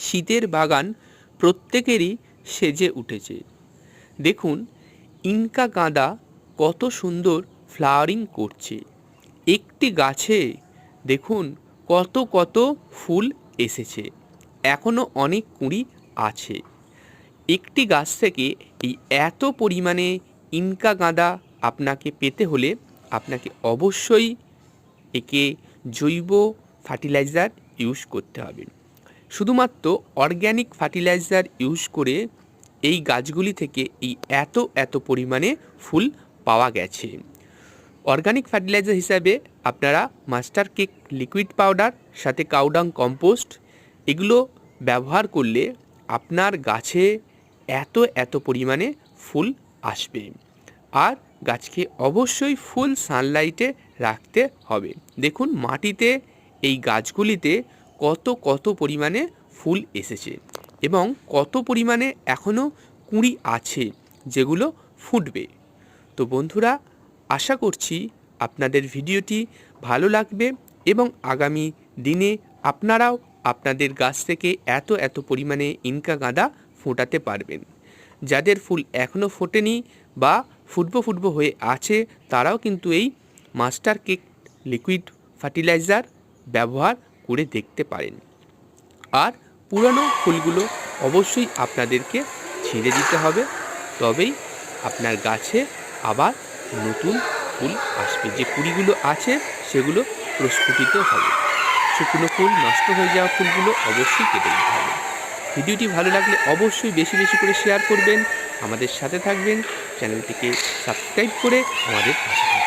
শীতের বাগান প্রত্যেকেরই সেজে উঠেছে। দেখুন, ইনকা গাঁদা কত সুন্দর ফ্লাওয়ারিং করছে। একটি গাছে, দেখুন, কত কত ফুল এসেছে। এখনও অনেক কুঁড়ি আছে। একটি গাছ থেকে এই এত পরিমাণে ইনকা গাঁদা আপনাকে পেতে হলে আপনাকে অবশ্যই একে জৈব ফার্টিলাইজার ইউজ করতে হবে। শুধুমাত্র অর্গ্যানিক ফার্টিলাইজার ইউজ করে এই গাছগুলি থেকে এই এত এত পরিমাণে ফুল পাওয়া গেছে। অর্গানিক ফার্টিলাইজার হিসাবে আপনারা মাস্টার কেক লিকুইড পাউডার, সাথে কাউডাং কম্পোস্ট এগুলো ব্যবহার করলে আপনার গাছে এত এত পরিমাণে ফুল আসবে। আর গাছকে অবশ্যই ফুল সানলাইটে রাখতে হবে। দেখুন, মাটিতে এই গাছগুলিতে কত কত পরিমাণে ফুল এসেছে এবং কত পরিমাণে এখনও কুঁড়ি আছে যেগুলো ফুটবে। তো বন্ধুরা, আশা করছি আপনাদের ভিডিওটি ভালো লাগবে এবং আগামী দিনে আপনারাও আপনাদের গাছ থেকে এত এত পরিমাণে ইনকা গাঁদা ফোটাতে পারবেন। যাদের ফুল এখনও ফোটেনি বা ফুটবো ফুটবো হয়ে আছে, তারাও কিন্তু এই মাস্টার কেক লিকুইড ফার্টিলাইজার ব্যবহার করে দেখতে পারেন। আর পুরানো ফুলগুলো অবশ্যই আপনাদেরকে ছিঁড়ে দিতে হবে। তবেই আপনার গাছে আবার নতুন ফুল আসবে। যে কুড়িগুলো আছে, সেগুলো প্রস্ফুটিত হবে। শুকনো ফুল, নষ্ট হয়ে যাওয়া ফুলগুলো অবশ্যই কেটে দিতে হবে। ভিডিওটি ভালো লাগলে অবশ্যই বেশি বেশি করে শেয়ার করবেন। আমাদের সাথে থাকবেন। চ্যানেলটিকে সাবস্ক্রাইব করে আমাদের পাশে